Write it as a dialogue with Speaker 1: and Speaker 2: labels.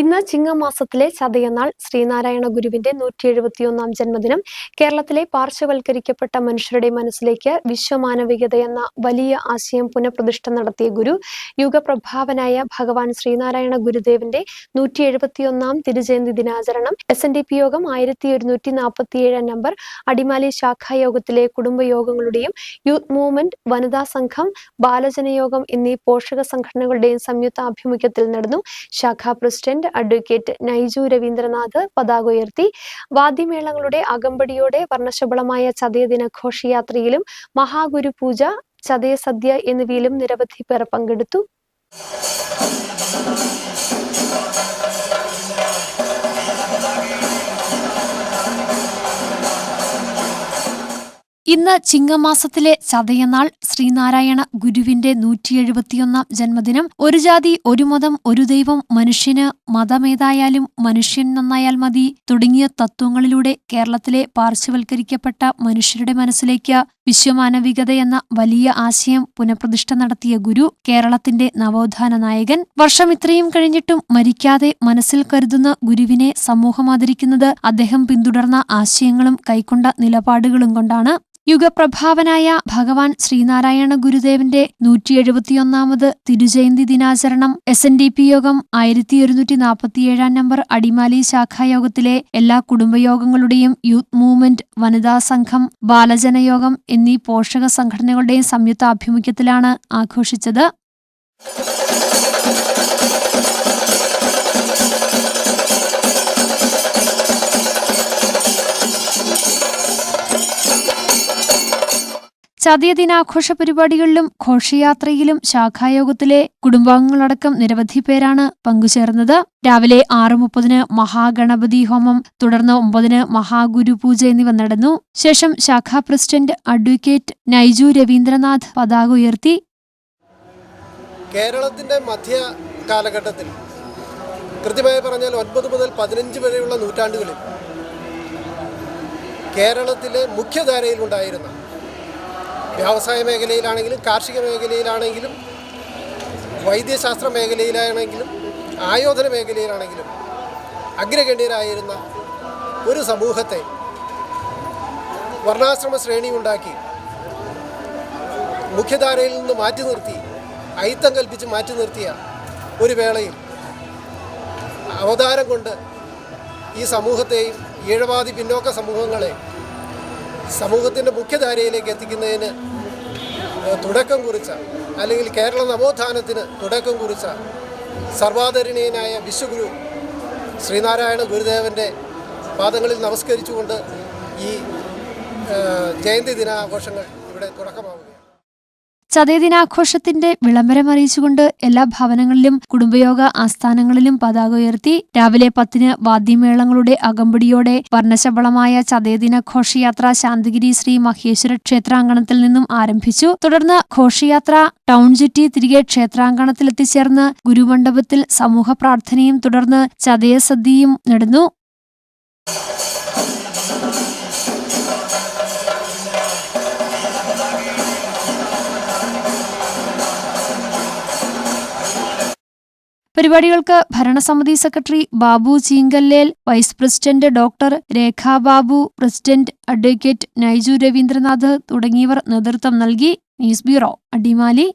Speaker 1: ഇന്ന് ചിങ്ങമാസത്തിലെ ചതയനാൾ ശ്രീനാരായണ ഗുരുവിന്റെ നൂറ്റി എഴുപത്തിയൊന്നാം ജന്മദിനം. കേരളത്തിലെ പാർശ്വവൽക്കരിക്കപ്പെട്ട മനുഷ്യരുടെ മനസ്സിലേക്ക് വിശ്വമാനവികത എന്ന വലിയ ആശയം പുനഃപ്രതിഷ്ഠ നടത്തിയ ഗുരു യുഗപ്രഭാവനായ ഭഗവാൻ ശ്രീനാരായണ ഗുരുദേവന്റെ നൂറ്റി എഴുപത്തിയൊന്നാം തിരുജയന്തി ദിനാചരണം എസ് എൻ ഡി പി യോഗം ആയിരത്തി ഒരുന്നൂറ്റി നാൽപ്പത്തിയേഴാം നമ്പർ അടിമാലി ശാഖാ യോഗത്തിലെ കുടുംബയോഗങ്ങളുടെയും യൂത്ത് മൂവ്മെന്റ് വനിതാ സംഘം ബാലജനയോഗം എന്നീ പോഷക സംഘടനകളുടെയും സംയുക്ത ആഭിമുഖ്യത്തിൽ നടന്നു. ശാഖാ പ്രസിഡന്റ് അഡ്വക്കേറ്റ് നൈജു രവീന്ദ്രനാഥ് പതാക ഉയർത്തി. വാദ്യമേളങ്ങളുടെ അകമ്പടിയോടെ വർണശബളമായ ചതയദിന ദിനഘോഷയാത്രയിലും മഹാഗുരു പൂജ ചതയ സദ്യ എന്നിവയിലും നിരവധി പേർ പങ്കെടുത്തു. ഇന്ന് ചിങ്ങമാസത്തിലെ ചതയനാൾ ശ്രീനാരായണ ഗുരുവിന്റെ നൂറ്റി എഴുപത്തിയൊന്നാം ജന്മദിനം. ഒരു ജാതി ഒരു മതം ഒരു ദൈവം മനുഷ്യന് മതമേതായാലും മനുഷ്യൻ നന്നായാൽ മതി തുടങ്ങിയ തത്വങ്ങളിലൂടെ കേരളത്തിലെ പാർശ്വവൽക്കരിക്കപ്പെട്ട മനുഷ്യരുടെ മനസ്സിലേക്ക് വിശ്വമാനവികത എന്ന വലിയ ആശയം പുനഃപ്രതിഷ്ഠ നടത്തിയ ഗുരു കേരളത്തിന്റെ നവോത്ഥാന നായകൻ. വർഷം ഇത്രയും കഴിഞ്ഞിട്ടും മരിക്കാതെ മനസ്സിൽ കരുതുന്ന ഗുരുവിനെ സമൂഹം ആദരിക്കുന്നത് അദ്ദേഹം പിന്തുടർന്ന ആശയങ്ങളും കൈക്കൊണ്ട നിലപാടുകളും കൊണ്ടാണ്. യുഗപ്രഭാവനായ ഭഗവാൻ ശ്രീനാരായണ ഗുരുദേവന്റെ നൂറ്റി എഴുപത്തിയൊന്നാമത് തിരുജയന്തി ദിനാചരണം എസ് എൻ ഡി പി യോഗം ആയിരത്തി ഒരുന്നൂറ്റി നാൽപ്പത്തിയേഴാം നമ്പർ അടിമാലി ശാഖായോഗത്തിലെ എല്ലാ കുടുംബയോഗങ്ങളുടെയും യൂത്ത് മൂവ്മെന്റ് വനിതാ സംഘം ബാലജനയോഗം എന്നീ പോഷക സംഘടനകളുടെയും സംയുക്ത ആഭിമുഖ്യത്തിലാണ് ആഘോഷിച്ചത്. ചതയ ദിനാഘോഷ പരിപാടികളിലും ഘോഷയാത്രയിലും ശാഖായോഗത്തിലെ കുടുംബാംഗങ്ങളടക്കം നിരവധി പേരാണ് പങ്കുചേർന്നത്. രാവിലെ ആറ് മുപ്പതിന് മഹാഗണപതി ഹോമം തുടർന്ന് ഒമ്പതിന് മഹാഗുരുപൂജ എന്നിവ നടന്നു. ശേഷം ശാഖാ പ്രസിഡന്റ് അഡ്വക്കേറ്റ് നൈജു രവീന്ദ്രനാഥ് പതാക ഉയർത്തി.
Speaker 2: കേരളത്തിന്റെ മധ്യ കാലഘട്ടത്തിൽ കൃത്യമായി പറഞ്ഞാൽ ഒൻപത് മുതൽ പതിനഞ്ച് വരെയുള്ള നൂറ്റാണ്ടുകളിൽ കേരളത്തിലെ മുഖ്യധാരയിലുണ്ടായിരുന്ന വ്യവസായ മേഖലയിലാണെങ്കിലും കാർഷിക മേഖലയിലാണെങ്കിലും വൈദ്യശാസ്ത്ര മേഖലയിലാണെങ്കിലും ആയോധന മേഖലയിലാണെങ്കിലും അഗ്രഗണ്യരായിരുന്ന ഒരു സമൂഹത്തെ വർണാശ്രമ ശ്രേണി ഉണ്ടാക്കി മുഖ്യധാരയിൽ നിന്ന് മാറ്റി നിർത്തി അയിത്തം കൽപ്പിച്ച് മാറ്റി നിർത്തിയ ഒരു വേളയിൽ അവതാരം കൊണ്ട് ഈ സമൂഹത്തെയും ഈഴവാദി പിന്നോക്ക സമൂഹങ്ങളെ സമൂഹത്തിന്റെ മുഖ്യധാരയിലേക്ക് എത്തിക്കുന്നതിന് തുടക്കം കുറിച്ച അല്ലെങ്കിൽ കേരള നവോത്ഥാനത്തിന് തുടക്കം കുറിച്ച സർവാദരണീയനായ വിശ്വഗുരു ശ്രീനാരായണ ഗുരുദേവന്റെ പാദങ്ങളിൽ നമസ്കരിച്ചുകൊണ്ട് ഈ ജയന്തി ദിനാഘോഷങ്ങൾ ഇവിടെ തുടക്കമാവുകയാണ്.
Speaker 1: ചതയദിനാഘോഷത്തിന്റെ വിളംബരം അറിയിച്ചുകൊണ്ട് എല്ലാ ഭവനങ്ങളിലും കുടുംബയോഗ ആസ്ഥാനങ്ങളിലും പതാക ഉയർത്തി രാവിലെ പത്തിന് വാദ്യമേളങ്ങളുടെ അകമ്പടിയോടെ വർണശബളമായ ചതയദിന ഘോഷയാത്ര ശാന്തിഗിരി ശ്രീ മഹേശ്വര ക്ഷേത്രാങ്കണത്തിൽ നിന്നും ആരംഭിച്ചു. തുടർന്ന് ഘോഷയാത്ര ടൗൺ ചുറ്റി തിരികെ ക്ഷേത്രാങ്കണത്തിലെത്തിച്ചേർന്ന് ഗുരുമണ്ഡപത്തിൽ സമൂഹ പ്രാർത്ഥനയും തുടർന്ന് ചതയസദ്യയും നടന്നു. പരിപാടികൾക്ക് ഭരണസമിതി secretary Babu Cheenkallel vice president doctor Rekha Babu president advocate Naiju Ravindranath തുടങ്ങിയവർ നേതൃത്വം നൽകി. News bureau Adimali.